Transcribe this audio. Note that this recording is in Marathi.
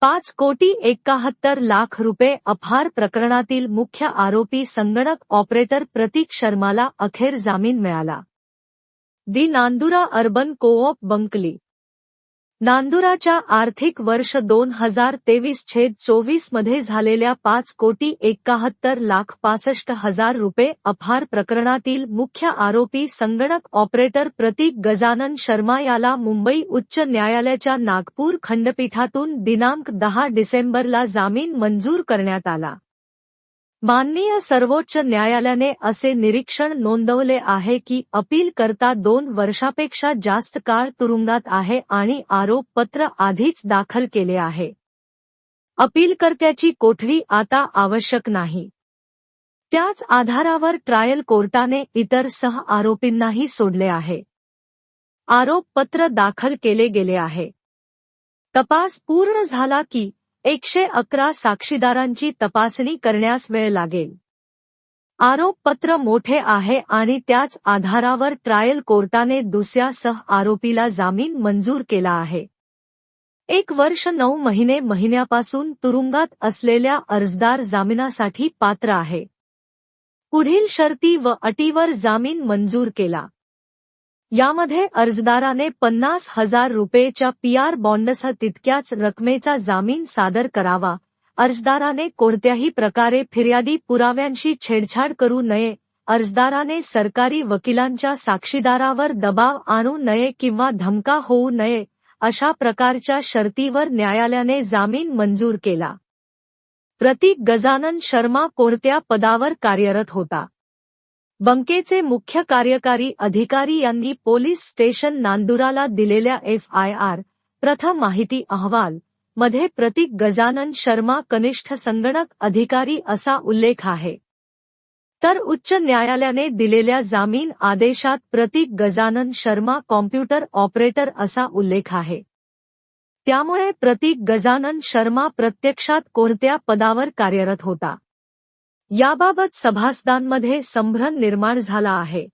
पाच कोटी एकाहत्तर लाख रुपये अपहार प्रकरणातील मुख्य आरोपी संगणक ऑपरेटर प्रतीक शर्माला अखेर जामीन मिळाला. दी नांदुरा अर्बन कोऑप बंकली. नांदुराच्या आर्थिक वर्ष दोन हजार तेवीस छेद चोवीसमध्ये झालेल्या पाच कोटी एकाहत्तर लाख पासष्ट हजार रुपये अपहार प्रकरणातील मुख्य आरोपी संगणक ऑपरेटर प्रतीक गजानन शर्मा याला मुंबई उच्च न्यायालयाच्या नागपूर खंडपीठातून दिनांक दहा डिसेंबरला जामीन मंजूर करण्यात आला. माननीय सर्वोच्च न्यायालयाने असे निरीक्षण नोंदवले आहे की अपील करता दोन वर्षापेक्षा जास्त काळ तुरुंगात आहे आणि आरोपपत्र आधीच दाखल केले आहे. अपीलकर्त्याची कोठडी आता आवश्यक नाही. त्याच आधारावर ट्रायल कोर्टाने इतर सह आरोपींनाही सोडले आहे. आरोपपत्र दाखल केले गेले आहे. तपास पूर्ण झाला की एकशे अकरा साक्षीदारांची तपासणी करण्यास वेळ लागेल. आरोपपत्र मोठे आहे आणि त्याच आधारावर ट्रायल कोर्टाने दुसऱ्या सह आरोपीला जामीन मंजूर केला आहे. एक वर्ष नऊ महिने महिन्यापासून तुरुंगात असलेल्या अर्जदार जामिनासाठी पात्र आहे. पुढील शर्ती व अटीवर जामीन मंजूर केला. यामध्ये अर्जदाराने पन्नास हजार रुपयेच्या पीआर बॉन्डसह तितक्याच रकमेचा जामीन सादर करावा. अर्जदाराने कोणत्याही प्रकारे फिर्यादी पुराव्यांशी छेडछाड करू नये. अर्जदाराने सरकारी वकिलांच्या साक्षीदारावर दबाव आणू नये किंवा धमका होऊ नये अशा प्रकारच्या शर्तीवर न्यायालयाने जामीन मंजूर केला. प्रतीक गजानन शर्मा कोणत्या पदावर कार्यरत होता? बंकेचे मुख्य कार्यकारी अधिकारी यांनी पोलीस स्टेशन नांदुराला दिलेल्या एफ आय आर प्रथम माहिती अहवाल मध्ये प्रतीक गजानन शर्मा कनिष्ठ संगणक अधिकारी असा उल्लेख आहे. तर उच्च न्यायालयाने दिलेल्या जामीन आदेशात प्रतीक गजानन शर्मा कॉम्प्युटर ऑपरेटर असा उल्लेख आहे. त्यामुळे प्रतीक गजानन शर्मा प्रत्यक्षात कोणत्या पदावर कार्यरत होता? याबाबत सभासदांमध्ये संभ्रम निर्माण झाला आहे.